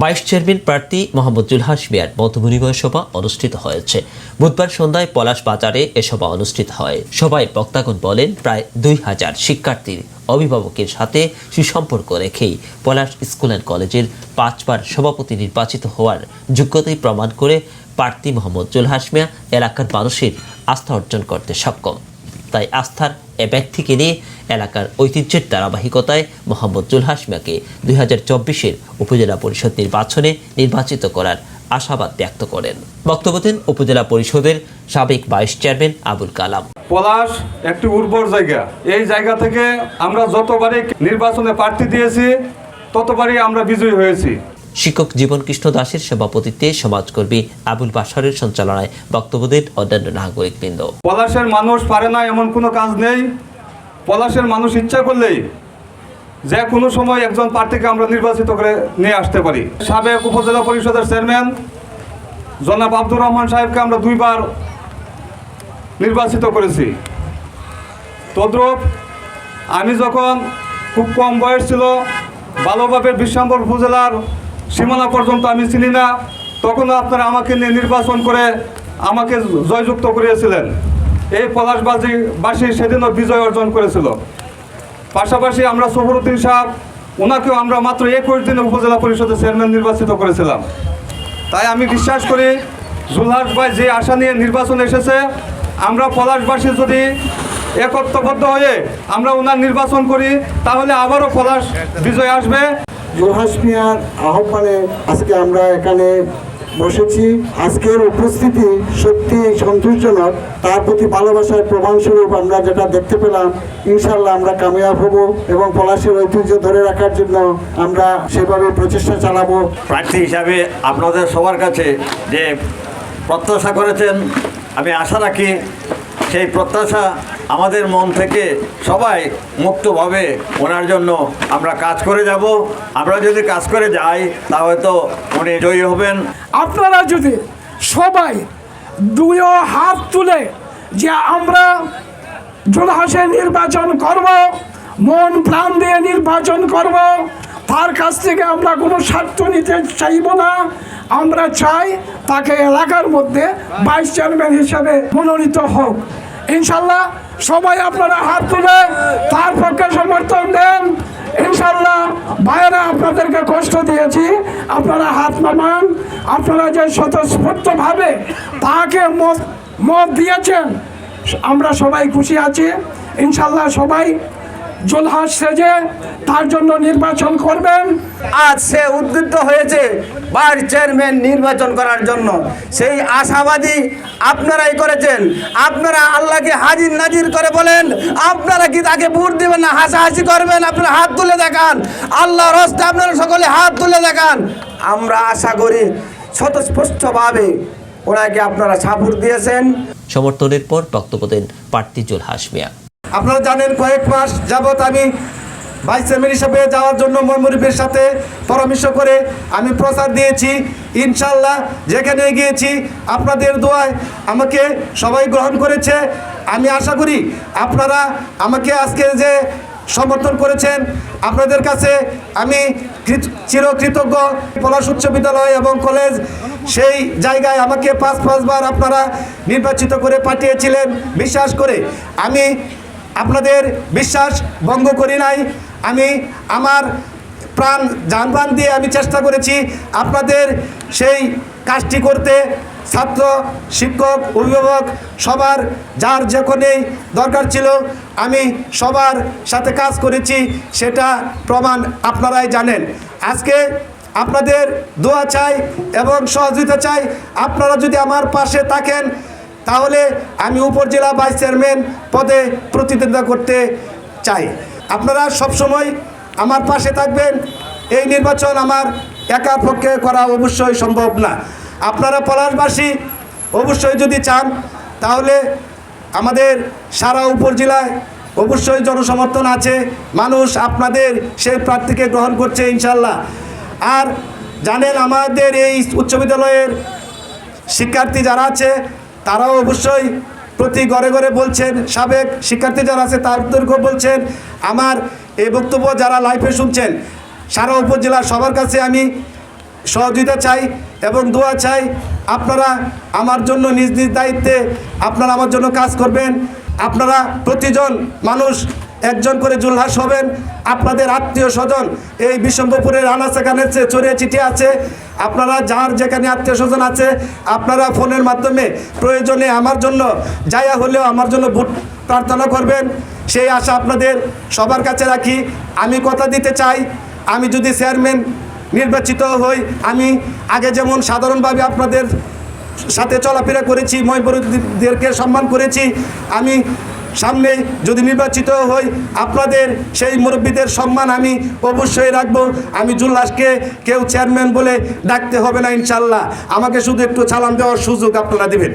Vice chairman প্রার্থী মোহাম্মদ জুলহাস মিয়ার মতবিনিময় সভা অনুষ্ঠিত হয়েছে। বুধবার সন্ধ্যায় পলাশ বাজারে এ সভা অনুষ্ঠিত হয়। সভায় বক্তাগণ বলেন, প্রায় দুই হাজার শিক্ষার্থীর অভিভাবকের সাথে সুসম্পর্ক রেখেই পলাশ স্কুল অ্যান্ড কলেজের পাঁচবার সভাপতি নির্বাচিত হওয়ার যোগ্যতাই প্রমাণ করে প্রার্থী মোহাম্মদ জুলহাস মিয়া এলাকার মানুষের আস্থা অর্জন করতে সক্ষম। তাই আস্থার এ ব্যক্তিকে নিয়ে এলাকার ঐতিহ্যের ধারাবাহিকতায় মোহাম্মদ জুলহাস মিয়াকে দুই হাজার চব্বিশের উপজেলা পরিষদ নির্বাচনে নির্বাচিত করার আশাবাদ ব্যক্ত করেন। বক্তব্য দেন উপজেলা পরিষদের সাবেক ভাইস চেয়ারম্যান আবুল কালাম। পলাশ একটি উর্বর জায়গা। এই জায়গা থেকে আমরা যতবারই নির্বাচনে প্রার্থী দিয়েছি, ততবারই আমরা বিজয়ী হয়েছি। শিক্ষক জীবন কৃষ্ণ দাসের সভাপতিত্বে সমাজকর্মী আবুল বাসারের সঞ্চালনায় বক্তব্য দেন অন্যান্য নাগরিকবৃন্দ। পলাশের মানুষ পারে না, এমন কোনো কাজ নেই। পলাশের মানুষ ইচ্ছা করলেই যে কোনো সময় একজন প্রার্থীকে আমরা নির্বাচিত করে নিয়ে আসতে পারি। সাবেক উপজেলা পরিষদের চেয়ারম্যান জনাব আব্দুর রহমান সাহেবকে আমরা দুইবার নির্বাচিত করেছি। তদ্রূপ আমি যখন খুব কম বয়স ছিল ভালোভাবে বিশ্বাম্বর উপজেলার সীমানা পর্যন্ত আমি চিনি না। তখন আপনারা আমাকে নিয়ে নির্বাচন করে আমাকে জয়যুক্ত করিয়েছিলেন। এই পলাশবাজি বাসী সেদিনও বিজয় অর্জন করেছিল। পাশাপাশি আমরা সফরুদ্দিন সাহেব, ওনাকেও আমরা মাত্র একুশ দিনে উপজেলা পরিষদের চেয়ারম্যান নির্বাচিত করেছিলাম। তাই আমি বিশ্বাস করি, জুলহাস ভাই যে আশা নিয়ে নির্বাচন এসেছে, আমরা পলাশবাসী যদি একত্রবদ্ধ হয়ে আমরা ওনার নির্বাচন করি, তাহলে আবারও পলাশ বিজয় আসবে। জোহাস মিয়ার আহ্বানে আজকে আমরা এখানে বসেছি। আজকের উপস্থিতি সত্যি সন্তোষজনক। তার প্রতি ভালোবাসার প্রমাণস্বরূপ আমরা যেটা দেখতে পেলাম ইনশাল্লাহ আমরা কামিয়াব হব এবং পলাশের ঐতিহ্য ধরে রাখার জন্য আমরা সেভাবে প্রচেষ্টা চালাবো। প্রার্থী হিসাবে আপনাদের সবার কাছে যে প্রত্যাশা করেছেন, আমি আশা রাখি সেই প্রত্যাশা আমাদের মন থেকে সবাই মুক্তভাবে ওনার জন্য আমরা কাজ করে যাব। আমরা যদি কাজ করে যাই, তাহলে তো উনি জয়ী হবেন। আপনারা যদি সবাই দুই হাত তুলে যে আমরা জোলহাসে নির্বাচন করব, মন প্রাণ দিয়ে নির্বাচন করব তার কাছ থেকে আমরা কোনো স্বার্থ নিতে চাইব না। আমরা চাই তাকে এলাকার মধ্যে ভাইস চেয়ারম্যান হিসাবে মনোনীত হোক। ইনশাল্লাহ সবাই আপনারা হাত তুলে তার পক্ষে সমর্থন দেন। ইনশাল্লাহ ভাইয়েরা আপনাদেরকে কষ্ট দিয়েছি। আপনারা হাত নামান। আপনারা যে স্বতঃস্ফূর্তভাবে তাকে মত মত দিয়েছেন, আমরা সবাই খুশি আছি। ইনশাল্লাহ সবাই জোলহাস সেজে তার জন্য নির্বাচন করবেন। আজ সে উদ্বুদ্ধ হয়েছে ভাইস চেয়ারম্যান নির্বাচন করার জন্য। সেই আশাবাদী আপনারাই করেছেন। আপনারা আল্লাহকে হাজির নাজির করে বলেন আপনারা কি তাকে ভোট দেবেন না? হাসাহাসি করবেন আপনারা হাত তুলে দেখান। আল্লাহ রস্তে আপনারা সকলে হাত তুলে দেখান। আমরা আশা করি স্বতঃস্পষ্টভাবে ওনাকে আপনারা সাপোর্ট দিয়েছেন। সমর্থনের পর বক্তব্য দেন প্রার্থী জুলহাস মিয়া আপনারা জানেন কয়েক মাস যাবৎ আমি ভাইস চেয়ারম্যান হিসাবে যাওয়ার জন্য মরমরিফের সাথে পরামর্শ করে আমি প্রচার দিয়েছি। ইনশাল্লাহ যেখানে গিয়েছি আপনাদের দোয়ায় আমাকে সবাই গ্রহণ করেছে। আমি আশা করি আপনারা আমাকে আজকে যে সমর্থন করেছেন, আপনাদের কাছে আমি কৃত- চিরকৃতজ্ঞ। পলাশ উচ্চ বিদ্যালয় এবং কলেজ সেই জায়গায় আমাকে পাঁচ পাঁচবার আপনারা নির্বাচিত করে পাঠিয়েছিলেন। বিশ্বাস করে আমি আপনাদের বিশ্বাস ভঙ্গ করি নাই। আমি আমার প্রাণ যানবান দিয়ে আমি চেষ্টা করেছি আপনাদের সেই কাজটি করতে। ছাত্র, শিক্ষক, অভিভাবক, সবার যার যখনই দরকার ছিল, আমি সবার সাথে কাজ করেছি, সেটা প্রমাণ আপনারাই জানেন। আজকে আপনাদের দোয়া চাই এবং সহযোগিতা চাই। আপনারা যদি আমার পাশে থাকেন তাহলে আমি উপজেলা ভাইস চেয়ারম্যান পদে প্রতিদ্বন্দ্বিতা করতে চাই। আপনারা সবসময় আমার পাশে থাকবেন। এই নির্বাচন আমার একার পক্ষে করা অবশ্যই সম্ভব না। আপনারা পলাশবাসী অবশ্যই যদি চান, তাহলে আমাদের সারা উপজেলায় অবশ্যই জনসমর্থন আছে। মানুষ আপনাদের সেই প্রার্থীকে গ্রহণ করছে ইনশাল্লাহ আর জানেন আমাদের এই উচ্চ বিদ্যালয়ের শিক্ষার্থী যারা আছে তারাও অবশ্যই প্রতি ঘরে ঘরে বলছেন, সাবেক শিক্ষার্থী যারা আছে তাদেরকেও বলছেন। আমার এই বক্তব্য যারা লাইফে শুনছেন, সারা উপজেলার সবার কাছে আমি সহযোগিতা চাই এবং দোয়া চাই। আপনারা আমার জন্য নিজ নিজ দায়িত্বে আপনারা আমার জন্য কাজ করবেন। আপনারা প্রতিজন মানুষ একজন করে জুলহাস হবেন। আপনাদের আত্মীয় স্বজন, এই বিশ্বম্ভপুরের কানাচে চড়িয়ে চিঠি আছে। আপনারা যার যেখানে আত্মীয় স্বজন আছে, আপনারা ফোনের মাধ্যমে প্রয়োজনে আমার জন্য, যায়া হলেও আমার জন্য ভোট প্রার্থনা করবেন। সেই আশা আপনাদের সবার কাছে রাখি। আমি কথা দিতে চাই, আমি যদি চেয়ারম্যান নির্বাচিত হই, আমি আগে যেমন সাধারণভাবে আপনাদের সাথে চলাফেরা করেছি মহিবরুদ্দেরকে সম্মান করেছি, আমি সামনে যদি নির্বাচিত হই, আপনাদের সেই মুরব্বীদের সম্মান আমি অবশ্যই রাখব। আমি জুল্লাসকে কেউ চেয়ারম্যান বলে ডাকতে হবে না, ইনশাল্লাহ। আমাকে শুধু একটু সালাম দেওয়ার সুযোগ আপনারা দেবেন।